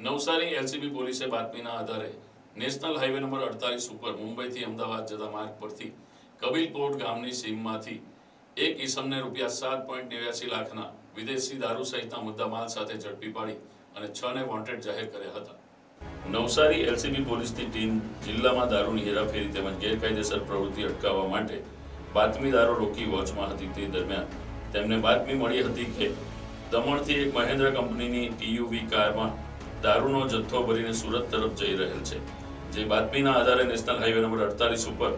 Navsari LCB પોલીસે બાતમીના આધારે નેશનલ હાઈવે નંબર અડતાલીસ ઉપર મુંબઈથી અમદાવાદ જતા માર્ગ પરથી કબીલકોટ ગામની સીમમાંથી એક ઈસમને રૂપિયા સાત પોઈન્ટ નેવ્યાસી લાખના વિદેશી દારૂ સહિતના મુદ્દામાલ સાથે ઝડપી પાડી અને છ ને વોન્ટેડ જાહેર કર્યા હતા. નવસારી એલસીબી પોલીસની ટીમ જિલ્લામાં દારૂની હેરાફેરી તેમજ ગેરકાયદેસર પ્રવૃત્તિ અટકાવવા માટે બાતમીદારો રોકી વોચમાં હતી તે દરમિયાન તેમને બાતમી મળી હતી કે દમણથી એક મહેન્દ્ર કંપનીની ટીયુવી કારમાં દારૂનો જથ્થો ભરીને સુરત તરફ જઈ રહેલ છે. જે બાતમીના આધારે નેશનલ હાઈવે નંબર અડતાલીસ ઉપર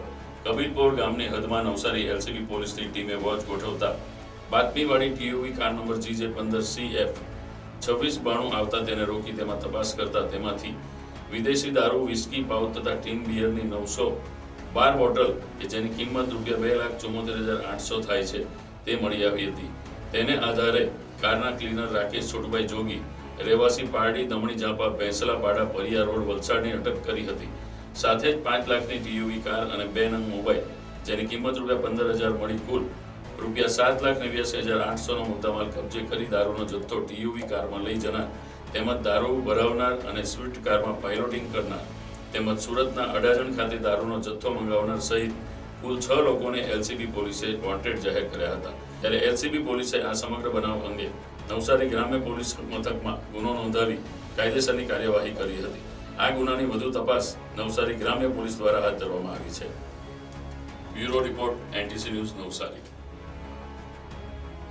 કબીરપોર ગામની હદમાં નવસારી એલસીબી પોલીસની ટીમે વોચ ગોઠવતા બાતમીવાળી ટીયુવી કાર નંબર જીજે પંદર સી એફ છવ્વીસ બાણું આવતા તેને રોકી તેમાં તપાસ કરતા તેમાંથી વિદેશી દારૂ, વિસ્કી, પાઉચ તથા ટીન બિયરની નવસો બાર બોટલ, કે જેની કિંમત રૂપિયા બે લાખ ચુમ્મોતેર હજાર આઠસો થાય છે, તે મળી આવી હતી. તેને આધારે કારના ક્લીનર રાકેશ છોટુભાઈ જોગી રહેવાસી પારડી દમણી ઝાપા ભેંસલાપાડા પરિયા રોડ વલસાડની અટક કરી હતી. સાથે જ પાંચ લાખની ટીયુવી કાર અને બે નંગ મોબાઈલ, જેની કિંમત રૂપિયા પંદર હજાર મળી કુલ રૂપિયા સાત લાખ નેવ્યાસી હજાર આઠસોનો મુદ્દામાલ કબજે કરી દારૂનો જથ્થો ટીયુવી કારમાં લઈ જનાર તેમજ દારૂ ભરાવનાર અને સ્વિફ્ટ કારમાં પાઇલોટિંગ કરનાર તેમજ સુરતના અડાજણ ખાતે દારૂનો જથ્થો મંગાવનાર સહિત કુલ છ લોકોને એલસીબી પોલીસે વોન્ટેડ જાહેર કર્યા હતા. ત્યારે એલસીબી પોલીસે આ સમગ્ર બનાવ અંગે નવસારી ગ્રામ્ય પોલીસ મથકમાં ગુનો નોંધાવી કાયદેસરની કાર્યવાહી કરી હતી. આ ગુનાની વધુ તપાસ નવસારી ગ્રામ્ય પોલીસ દ્વારા હાથ ધરવામાં આવી છે. Bureau report, NTC news Navsari.